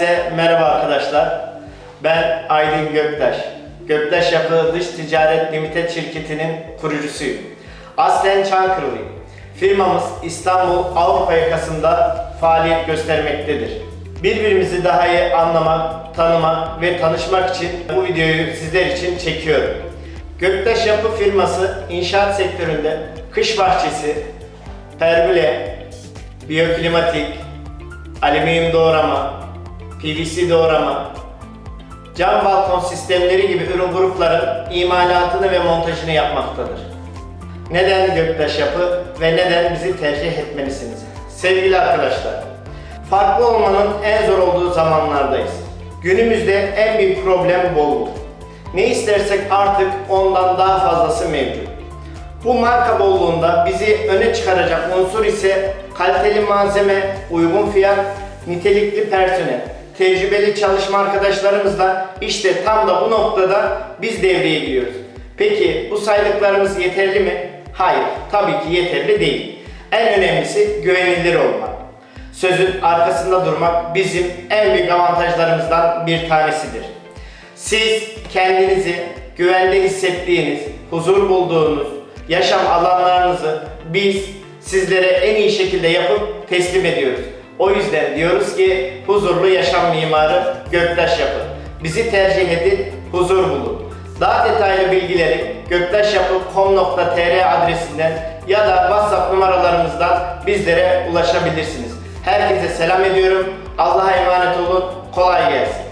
Herkese merhaba arkadaşlar. Ben Aydın Göktaş. Göktaş Yapı Dış Ticaret Limited şirketinin kurucusuyum. Aslen Çankırılıyım. Firmamız İstanbul Avrupa yakasında faaliyet göstermektedir. Birbirimizi daha iyi anlamak, tanımak ve tanışmak için bu videoyu sizler için çekiyorum. Göktaş Yapı firması inşaat sektöründe kış bahçesi, pergüle, biyoklimatik, alüminyum doğrama, PVC doğrama, cam balkon sistemleri gibi ürün grupların imalatını ve montajını yapmaktadır. Neden Göktaş Yapı ve neden bizi tercih etmelisiniz? Sevgili arkadaşlar, farklı olmanın en zor olduğu zamanlardayız. Günümüzde en büyük problem bolluk. Ne istersek artık ondan daha fazlası mevcut. Bu marka bolluğunda bizi öne çıkaracak unsur ise kaliteli malzeme, uygun fiyat, nitelikli personel, tecrübeli çalışma arkadaşlarımızla işte tam da bu noktada biz devreye giriyoruz. Peki bu saydıklarımız yeterli mi? Hayır, tabii ki yeterli değil. En önemlisi güvenilir olmak. Sözün arkasında durmak bizim en büyük avantajlarımızdan bir tanesidir. Siz kendinizi güvende hissettiğiniz, huzur bulduğunuz yaşam alanlarınızı biz sizlere en iyi şekilde yapıp teslim ediyoruz. O yüzden diyoruz ki huzurlu yaşam mimarı Göktaş yapın. Bizi tercih edin, huzur bulun. Daha detaylı bilgileri göktaşyapı.com.tr adresinden ya da WhatsApp numaralarımızdan bizlere ulaşabilirsiniz. Herkese selam ediyorum. Allah'a emanet olun. Kolay gelsin.